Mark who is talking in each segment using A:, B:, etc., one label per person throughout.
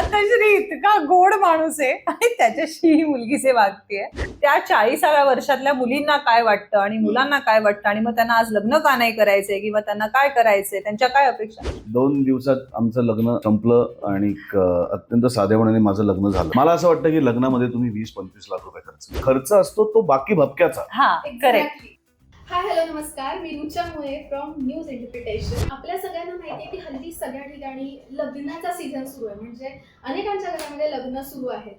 A: आताश्री इतका गोड माणूस आहे. आणि त्याच्याशी ही मुलगीचे वागतीये त्या चाळीसाव्या वर्षातल्या मुलींना काय वाटतं आणि मुलांना काय वाटतं? आणि मग त्यांना आज लग्न का नाही करायचंय किंवा त्यांना काय करायचंय? त्यांच्या काय अपेक्षा?
B: दोन दिवसात आमचं लग्न संपलं आणि अत्यंत साधेपणाने माझं लग्न झालं. मला असं वाटतं की लग्नामध्ये तुम्ही वीस पंचवीस लाख रुपये खर्च खर्च असतो तो बाकी भपक्याचा.
A: हा करेक्ट
C: हाय हॅलो नमस्कार. मी रुचा मुळे फ्रॉम न्यूज इंटरप्रिटेशन आपल्या सगळ्यांना माहिती आहे की हल्ली सगळ्या ठिकाणी लग्नाचा सीझन सुरू आहे. म्हणजे अनेकांच्या घरामध्ये लग्न सुरू आहे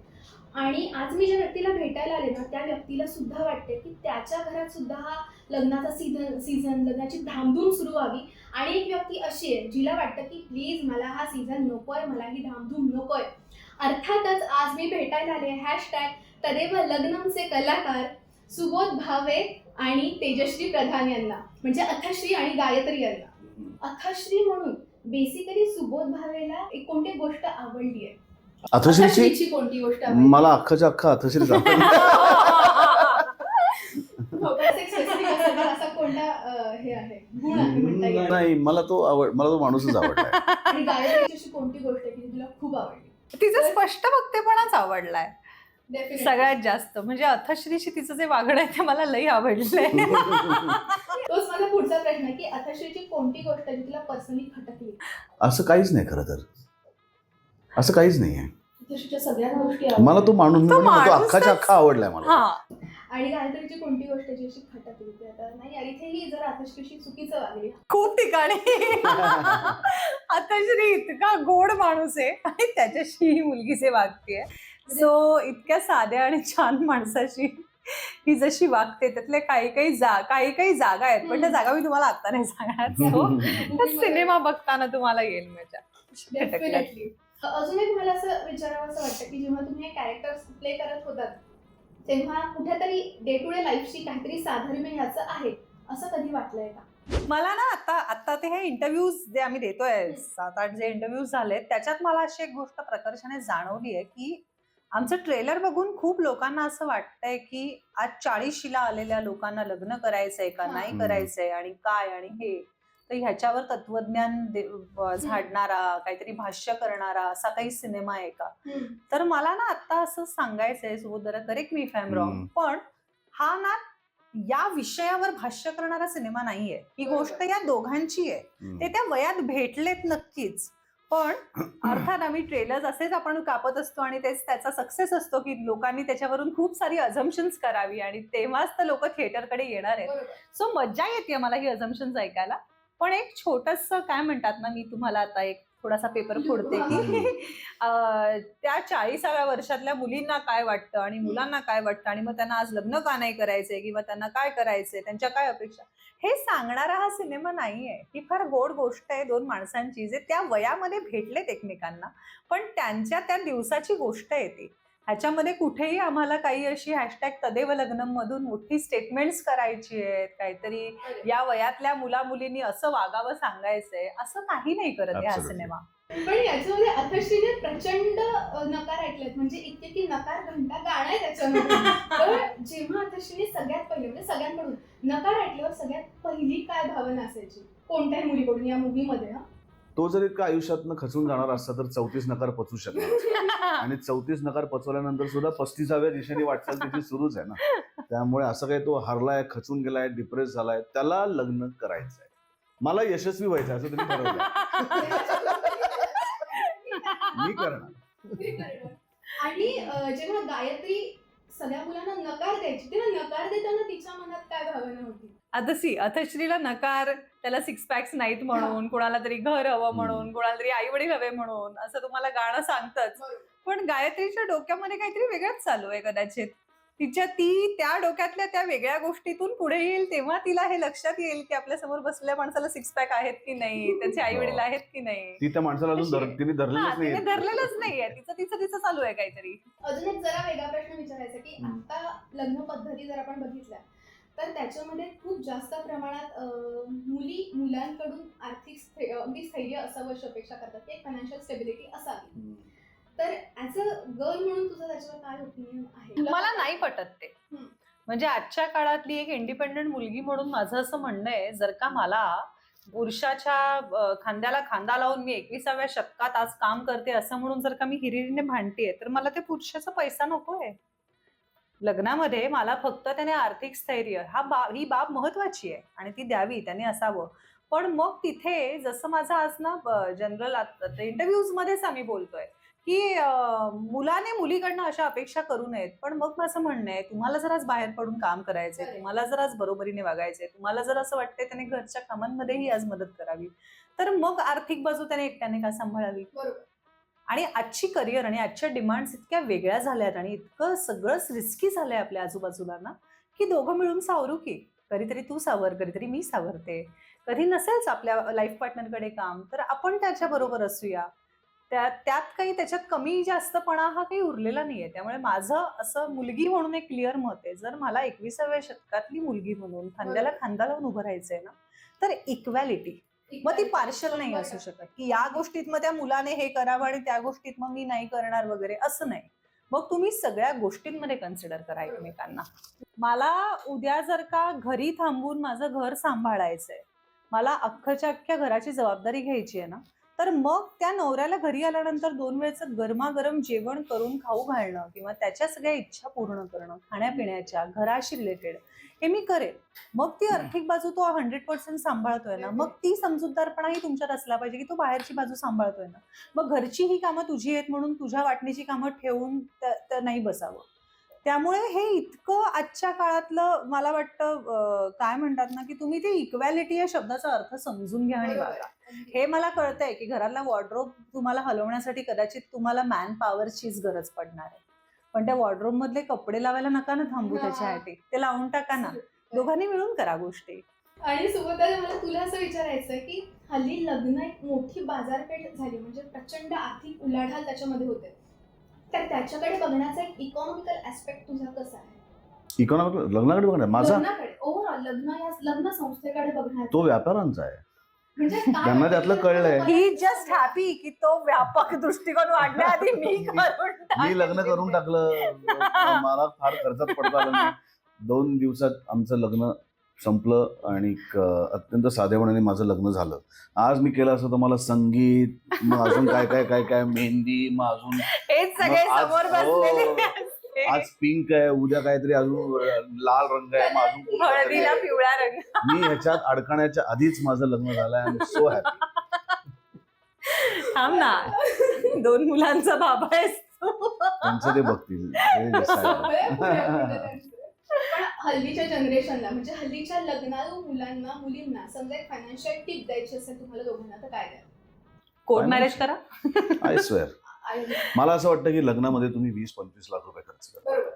C: आणि आज मी ज्या व्यक्तीला भेटायला आले ना त्या व्यक्तीला सुद्धा वाटते की त्याच्या घरात सुद्धा हा लग्नाचा सीझन सीझन लग्नाची धामधूम सुरू व्हावी. आणि एक व्यक्ती अशी आहे जिला वाटतं की प्लीज मला हा सीझन नकोय मला ही धामधूम नकोय. अर्थातच आज मी भेटायला आले हॅशटॅग तदेव लग्नमचे कलाकार सुबोध भावे. आणि तेजश्री प्रधान यांना म्हणजे अथश्री आणि गायत्री यांना. अथश्री म्हणून बेसिकली सुबोध भावेला एक कोणती गोष्ट आवडली आहे?
B: अथश्रीची?
C: कोणती गोष्ट आवडली?
B: मला अख्खाच्या अख्खा अथश्री
C: हो, पण एक specific असेल तर असा कोणता अं, हे आहे? गुण आहे म्हणता येईल.
B: नाही मला तो आवड मला तो माणूसच आवडला
C: आणि गायत्रीची अशी कोणती गोष्ट आहे की जी तुला खूप आवडली?
A: तिचा स्पष्ट वक्तेपणाच आवडलाय. सगळ्यात जास्त. म्हणजे अथश्रीशी तिचं जे वागणं आहे ते मला लई आवडलंय.
C: तोच माझा पुढचा प्रश्न आहे की अथश्रीची कोणती गोष्ट आहे जी तुला पर्सनली खटकली?
B: असं काहीच नाही खरं तर. असं काहीच नाही आहे.
C: अथश्रीच्या सगळ्याच गोष्टी
B: मला तो. माणूस मी
A: तो
B: म्हणतो, तो
A: माणूसच-
B: अख्खाच्या अख्खा आवडलाय मला.
A: हा.
C: आणि गायत्रीची कोणती गोष्ट जी अशी खटकली? की आता नाही यार इथेही जर अथश्रीशी चुकीचं वागली.
A: खूप ठिकाणी. आताश्री इतका गोड माणूस आहे आणि त्याच्याशी ही मुलगीचे वागतीये. सो इतक्या साध्या आणि छान माणसाशी ही जशी वागते त्यातले काही काही जा काही काही जागा आहेत पण त्या जागा मी तुम्हाला आता नाही सांगणार सो सिनेमा बघताना तुम्हाला येईल मजा. खटकल्यात.
C: डेफिनेटली अजून एक मला असं विचारावं असं वाटतं की जेव्हा तुम्ही हे कॅरेक्टर प्ले करत होतात तेव्हा कुठेतरी डे टू डे लाईफशी काहीतरी साधर्म्य ह्याचं आहे असं कधी वाटलंय का?
A: मला ना आता आता ते हे इंटरव्ह्यूज जे आम्ही देतोय सात आठ जे इंटरव्ह्यूज झालेत त्याच्यात मला अशी एक गोष्ट प्रकर्षाने जाणवली आहे की आमचं ट्रेलर बघून खूप लोकांना असं वाटतंय की आज चाळीशीला आलेल्या लोकांना लग्न करायचंय का. नाही. करायचंय आणि काय आणि हे तर ह्याच्यावर तत्वज्ञान झाडणारा काहीतरी भाष्य करणारा असा काही सिनेमा आहे का तर मला ना आता असं सांगायचंय सुबोधरा करेक्ट मी फॅम रॉंग. पण हा ना या विषयावर भाष्य करणारा सिनेमा नाहीये ही. गोष्ट या दोघांची आहे. ते त्या वयात भेटलेत नक्कीच पण अर्थात आम्ही ट्रेलर्स असेच आपण कापत असतो आणि तेच त्याचा सक्सेस असतो की लोकांनी त्याच्यावरून खूप सारी अझम्पन्स करावी आणि तेव्हाच तर लोक थिएटरकडे येणार आहेत. सो मज्जा येते मला ही अझम्पन्स ऐकायला. पण एक छोटस काय म्हणतात ना मी तुम्हाला आता एक थोडासा पेपर फोडते की. अं, त्या चाळीसाव्या वर्षातल्या मुलींना काय वाटतं आणि मुलांना काय वाटतं आणि मग त्यांना आज लग्न का नाही करायचंय किंवा त्यांना काय करायचंय त्यांच्या काय अपेक्षा? हे सांगणारा हा सिनेमा नाहीये. ही फार गोड गोष्ट आहे दोन माणसांची जे त्या वयामध्ये भेटलेत एकमेकांना. पण त्यांच्या त्या दिवसाची गोष्ट येते ह्याच्यामध्ये कुठेही आम्हाला काही अशी हॅशटॅग तदेव लग्नम मधून मोठी स्टेटमेंट्स करायची आहेत. काहीतरी या वयातल्या मुला मुलींनी असं वागावं सांगायचंय असं काही नाही करत हा
B: Absolutely.
A: सिनेमा
C: पण याच्यामध्ये अथश्रीने प्रचंड नकार ऐकलेत. म्हणजे इतके की नकार घंटा गाणं आहे त्याच्यामध्ये. तर जेव्हा अथश्रीने सगळ्यात पहिले म्हणजे सगळ्यांकडून नकार ऐकल्यावर सगळ्यात पहिली काय भावना असायची? कोणत्याही मुलीकडून या मूवीमध्ये हा?
B: तो जर इतका आयुष्यातनं खचून जाणार असता तर चौतीस नकार पचू शकणार. आणि चौतीस नकार पचवल्यानंतर सुद्धा पस्तीसाव्या दिशेने वाटचाल त्याची सुरूच आहे ना. त्यामुळे असं काही तो हरलाय खचून गेलाय डिप्रेस झालाय त्याला लग्न करायचंय. मला यशस्वी व्हायचं असं तुम्ही ठरवलं मी करणार.
C: आणि जेव्हा गायत्री सगळ्या मुलांना नकार द्यायची. तेव्हा नकार देताना तिच्या मनात काय भावना होती?
A: आता सी अथश्रीला नकार त्याला सिक्स पॅक्स नाहीत म्हणून कोणाला तरी घर हवं म्हणून कोणाला तरी आई वडील हवे म्हणून असं तुम्हाला गाणं सांगतच. पण गायत्रीच्या डोक्यामध्ये काहीतरी वेगळंच चालू आहे कदाचित. तिच्या ती त्या डोक्यातल्या त्या वेगळ्या गोष्टीतून पुढे येईल तेव्हा तिला हे लक्षात येईल की आपल्यासमोर बसलेल्या माणसाला सिक्स पॅक आहेत की नाही त्याचे आई वडील आहेत की नाही.
B: ती त्या माणसाला अजून धर- तिने धरलेलंच
A: तिने
B: नाही
A: धरलेलंच नाहीये. तिचं तिचं तिचं चालू आहे काहीतरी.
C: अजून एक जरा वेगळा प्रश्न विचारायचा की
B: हम्म.
C: आता लग्न पद्धती जर आपण बघितल्या तर त्याच्यामध्ये खूप जास्त प्रमाणात अं, मुली मुलांकडून आर्थिक स्थै- अगदी स्थैर्य असावं अशी अपेक्षा करतात. की एक फायनान्शियल स्टेबिलिटी असावी. तर ऍज अ गर्ल म्हणून तुझं त्याच्यावर काय ओपिनियन आहे?
A: मला नाही पटत ते.
C: हम्म.
A: म्हणजे आजच्या काळातली एक इंडिपेंडंट मुलगी म्हणून माझं असं म्हणणं आहे जर का मला पुरुषाच्या अं, खांद्याला खांदा लावून मी एकविसाव्या शतकात आज काम करते असं म्हणून जर का मी हिरिरीने भांडतेय तर मला ते पुरुषाचा पैसा नकोय लग्नामध्ये मला फक्त त्याने आर्थिक स्थैर्य हा बा ही बाब महत्वाची आहे आणि ती द्यावी त्याने असावं. पण मग तिथे जसं माझं आज ना जनरल इंटरव्ह्यूज मध्येच आम्ही बोलतोय. की मुलाने मुलीकडनं अशा अपेक्षा करू नयेत. पण मग माझं म्हणणं आहे तुम्हाला जर आज बाहेर पडून काम करायचंय. तुम्हाला जर आज बरोबरीने वागायचंय तुम्हाला जर असं वाटतंय त्याने घरच्या कामांमध्येही आज मदत करावी तर मग आर्थिक बाजू त्याने एकट्याने का सांभाळावी? आणि आजची करिअर आणि आजच्या डिमांड्स इतक्या वेगळ्या झाल्यात आणि इतकं सगळंच रिस्की झालंय आपल्या आजूबाजूला ना की दोघं मिळून सावरू की? कधीतरी तू सावर कधीतरी मी सावरते. कधी नसेलच आपल्या लाईफ पार्टनरकडे काम तर आपण त्याच्या बरोबर असूया. त्या त्यात काही त्याच्यात कमी जास्तपणा हा काही उरलेला नाहीये. त्यामुळे माझं असं मुलगी म्हणून एक क्लिअर मत आहे. जर मला एकविसाव्या शतकातली मुलगी म्हणून खांद्याला खांदा लावून उभं राहायचंय ना तर इक्वॅलिटी मग ती पार्शल नाही असू शकत. की या गोष्टीत मग त्या मुलाने हे करावं आणि त्या गोष्टीत मग मी नाही करणार वगैरे असं नाही. मग तुम्ही सगळ्या गोष्टींमध्ये कन्सिडर करा एकमेकांना. मला उद्या जर का घरी थांबून माझं घर सांभाळायचंय मला अख्खच्या अख्ख्या घराची जबाबदारी घ्यायची आहे ना तर मग त्या नवऱ्याला घरी आल्यानंतर दोन वेळचं गरमागरम जेवण करून खाऊ घालणं किंवा त्याच्या सगळ्या इच्छा पूर्ण करणं खाण्यापिण्याच्या घराशी रिलेटेड हे मी करेन. मग ती आर्थिक बाजू तो हंड्रेड पर्सेंट सांभाळतोय ना. मग ती समजूतदारपणाही तुमच्यात असला पाहिजे की तो बाहेरची बाजू सांभाळतोय ना. मग घरची ही कामं तुझी आहेत म्हणून तुझ्या वाटणीची कामं ठेवून नाही बसावं. त्यामुळे हे इतकं आजच्या काळातलं मला वाटतं काय म्हणतात ना की तुम्ही ते इक्वॅलिटी या शब्दाचा अर्थ समजून घ्या आणि वागा. हे मला कळतंय की घरातला वॉर्ड्रोब तुम्हाला हलवण्यासाठी कदाचित तुम्हाला मॅन पॉवरचीच गरज पडणार आहे. पण त्या वॉर्ड्रोब मधले कपडे लावायला नका ना थांबू. त्याच्यासाठी. ते लावून टाका ना. दोघांनी मिळून करा गोष्टी.
C: आणि सुबोधा मला तुला असं विचारायचं की हल्ली लग्न एक मोठी बाजारपेठ झाली म्हणजे प्रचंड आर्थिक उलाढाल त्याच्यामध्ये होते. तर त्याच्याकडे बघण्याचा एक इकॉनॉमिकल ऍस्पेक्ट तुझा कसा आहे?
B: इकॉनॉमिक लग्नाकडे बघणार? माझा?
C: लग्नाकडे. ओव्हरऑल लग्न या लग्न संस्थेकडे बघण्याचा
B: तो व्यापारांचा आहे.
C: म्हणजे काय
B: त्यांना त्यातलं कळलंय.
A: ही जस्ट हॅपी की तो व्यापक दृष्टिकोन वाढण्याआधी मी करून
B: मी लग्न करून टाकलं. मला फार खर्चात पडता आलं नाही दोन दिवसात आमचं लग्न संपलं आणि अत्यंत साधेपणाने माझं लग्न झालं. आज मी केलं असं तर मला संगीत मग अजून काय काय काय काय मेहंदी मग अजून आज- हो. आज पिंक आहे उद्या काहीतरी अजून लाल रंग आहे मग अजून आहे.
A: पिवळा रंग.
B: मी ह्याच्यात अडकण्याच्या आधीच माझं लग्न झालंय आय सो हॅपी
A: थांब ना. दोन मुलांचा बाबा आहेस तू.
B: त्यांचं ते बघतील.
C: पण हल्लीच्या जनरेशनला म्हणजे हल्लीच्या लग्नाळू मुलांना मुलींना समजा एक फायनान्शियल टिप द्यायची असेल तुम्हाला दोघांना तर काय द्या
A: कोर्ट मॅरेज करा.
B: आय स्वेअर मला असं वाटतं की लग्नामध्ये तुम्ही वीस पंचवीस लाख रुपये खर्च करा.
C: बरोबर.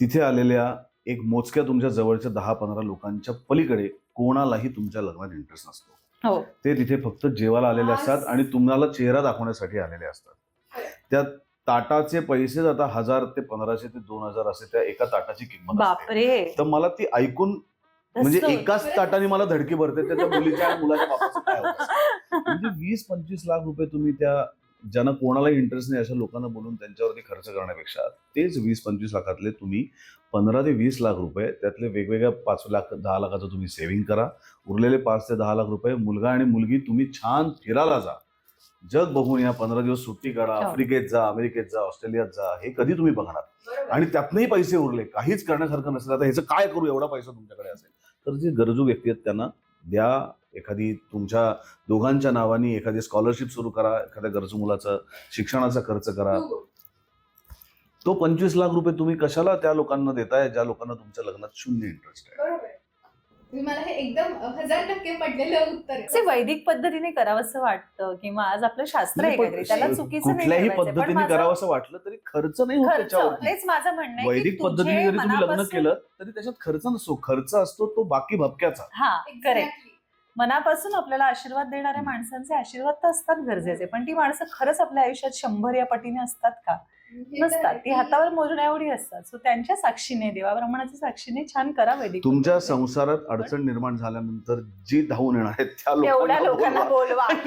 B: तिथे आलेल्या एक मोजक्या तुमच्या जवळच्या दहा पंधरा लोकांच्या पलीकडे कोणालाही तुमच्या लग्नात इंटरेस्ट नसतो.
A: हो.
B: ते तिथे फक्त जेवायला आलेले असतात आणि तुम्हाला चेहरा दाखवण्यासाठी आलेले असतात. त्या ताटाचे पैसे आता हजार ते पंधराशे ते दोन हजार असे त्या एका ताटाची किंमत असते.
A: बापरे
B: तर मला ती ऐकून म्हणजे. एकाच ताटाने मला धडकी भरते त्या त्या मुलीच्या आणि मुलाच्या बापाचं काय होतं म्हणजे वीस पंचवीस लाख रुपये तुम्ही त्या ज्यांना कोणालाही इंटरेस्ट नाही अशा लोकांना बोलून त्यांच्यावरती खर्च करण्यापेक्षा तेच वीस पंचवीस लाखातले तुम्ही पंधरा ते वीस लाख रुपये त्यातले वेगवेगळ्या पाच लाख दहा लाखाचं तुम्ही सेव्हिंग करा उरलेले पाच ते दहा लाख रुपये मुलगा आणि मुलगी तुम्ही छान फिरायला जा जग बघून या पंधरा दिवस सुट्टी काढा
A: हो.
B: आफ्रिकेत जा अमेरिकेत जा ऑस्ट्रेलियात जा हे कधी तुम्ही बघणार? आणि त्यातनंही पैसे उरले काहीच करण्यासारखं नसेल. आता ह्याचं काय करू? एवढा पैसा तुमच्याकडे असेल. तर जे गरजू व्यक्ती आहेत त्यांना द्या. एखादी तुमच्या दोघांच्या नावाने एखादी स्कॉलरशिप सुरू करा. एखाद्या गरजू मुलाचा शिक्षणाचा खर्च करा.
C: खूप.
B: तो पंचवीस लाख रुपये तुम्ही कशाला त्या लोकांना देताय? ज्या लोकांना तुमच्या लग्नात शून्य इंटरेस्ट आहे.
C: मला हे एकदम हजार टक्के पडलेलं उत्तर
A: वैदिक पद्धतीने करावंसं वाटतं किंवा आज आपलं शास्त्र आहे त्याला चुकीचं नाही
B: पद्धतीने
A: माझं
B: करावं असं वाटलं तरी खर्च नाही होत
A: तेच माझं म्हणणं आहे की
B: वैदिक पद्धतीने जरी तुम्ही लग्न
A: मनापासून-
B: केलं तरी त्याच्यात खर्च नसतो. खर्च असतो तो बाकी भपक्याचा.
A: हा करेक्ट. मनापासून आपल्याला आशीर्वाद देणाऱ्या माणसांचे आशीर्वाद तर असतात गरजेचे पण ती माणसं खरंच आपल्या आयुष्यात शंभर या पटीने असतात का? नसतात. ती हातावर मोजण्या एवढी असतात. सो त्यांच्या साक्षीने देवाब्रह्मणाच्या साक्षीने छान करा वैदिक
B: तुमच्या. संसारात अडचण निर्माण झाल्यानंतर जी धावून येणार आहेत त्या
A: एवढ्या
B: लोकांना
A: लोकांना
B: बोलवा.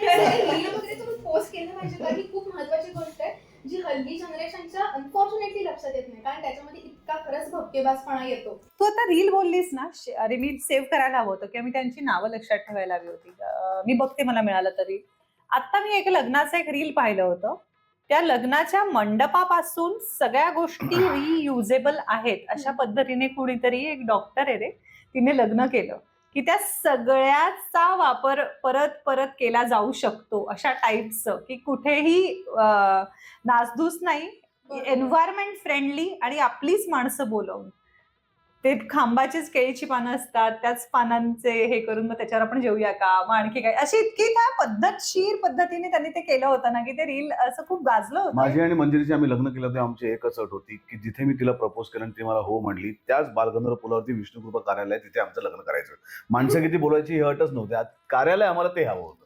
A: बोलवा
C: रील वगैरे तुम्ही पोस्ट केलं पाहिजे का? खूप महत्वाची गोष्ट आहे जी हल्ली जनरेशनच्या अनफॉर्च्युनेटली लक्षात येत नाही. कारण त्याच्यामध्ये इतका खरंच भपकेबाजपणा येतो.
A: तू आता रील बोललीस ना अरे मी सेव्ह करायला हवं होतं किंवा मी त्यांची नावं लक्षात ठेवायला हवी होती. मी बघते मला मिळालं तरी. आता मी एक लग्नाचं एक रील पाहिलं होतं. त्या लग्नाच्या मंडपापासून सगळ्या गोष्टी रियुजेबल आहेत अशा पद्धतीने कुणीतरी एक डॉक्टर आहे रे तिने लग्न केलं. की त्या सगळ्याचा वापर परत परत केला जाऊ शकतो अशा टाईपचं की कुठेही नासधूस नाही. एन्व्हायरमेंट फ्रेंडली आणि आपलीच माणसं बोलवून. ते खांबाचीच केळीची पानं असतात त्याच पानांचे हे करून मग त्याच्यावर आपण जेवूया का? मग आणखी काय? अशी इतकी काय पद्धतशीर पद्धतीने त्यांनी ते केलं होतं ना की ते रील असं खूप गाजलं होतं.
B: माझी आणि मंजिरीची आम्ही लग्न केलं तेव्हा आमची एकच अट होती की जिथे मी तिला प्रपोज केलं आणि ती मला हो म्हणली त्याच बालगंधर्व पुलावरती विष्णुकृपा कार्यालय तिथे आमचं लग्न करायचं. माणसं किती बोलायची ही अटच नव्हती. कार्यालय आम्हाला ते हवं होतं.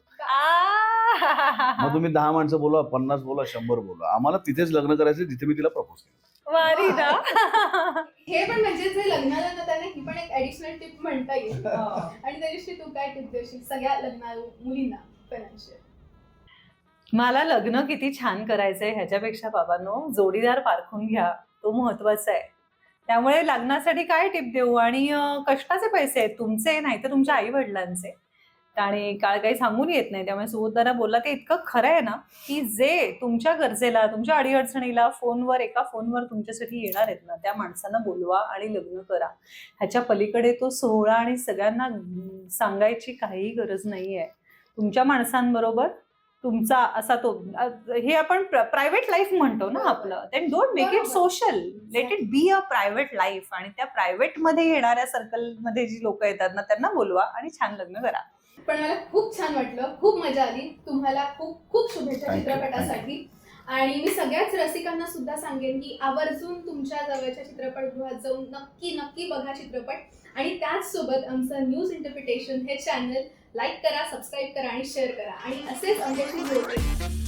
B: मग! तुम्ही दहा माणसं बोला पन्नास बोला शंभर बोला. आम्हाला तिथेच लग्न करायचं जिथे मी तिला प्रपोज केलं.
A: भारी ना.
C: हे पण म्हणजे जे लग्नाला जातात त्यांना ही पण एक ऍडिशनल टिप म्हणता येईल. आणि त्याच्याशी तू काय टिप देशील? सगळ्या लग्ना मुलींना फायनान्शियल
A: मला लग्न किती छान करायचंय ह्याच्यापेक्षा बाबांनो जोडीदार पारखून घ्या. तो महत्त्वाचा आहे. त्यामुळे लग्नासाठी काय टिप देऊ? आणि कष्टाचे पैसे आहेत तुमचे नाही तर तुमच्या आई वडिलांचे आणि काळ काही सांगून येत नाही. त्यामुळे सुबोधदारा बोलला ते इतकं खरं आहे ना की जे तुमच्या गरजेला तुमच्या अडीअडचणीला फोनवर एका फोनवर तुमच्यासाठी येणार आहेत ना त्या माणसांना बोलवा आणि लग्न करा. ह्याच्या पलीकडे तो सोहळा आणि सगळ्यांना सांगायची काहीही गरज नाही आहे तुमच्या माणसांबरोबर तुमचा असा तो हे आपण प्रायव्हेट लाईफ म्हणतो ना. आपलं. Then don't make it. Social let it be a private life आणि त्या प्रायव्हेटमध्ये येणाऱ्या सर्कलमध्ये जी लोक येतात ना त्यांना बोलवा आणि छान लग्न करा.
C: पण मला खूप छान वाटलं खूप मजा आली. तुम्हाला खूप खूप शुभेच्छा
B: Thank you,
C: चित्रपटासाठी. आणि मी सगळ्याच रसिकांना सुद्धा सांगेन की आवर्जून तुमच्या जवळच्या चित्रपटगृहात जाऊन नक्की नक्की बघा चित्रपट. आणि त्याचसोबत आमचं न्यूज इंटरप्रिटेशन हे चॅनल लाईक करा सबस्क्राईब करा आणि शेअर करा. आणि असेच आमच्याशी जोडले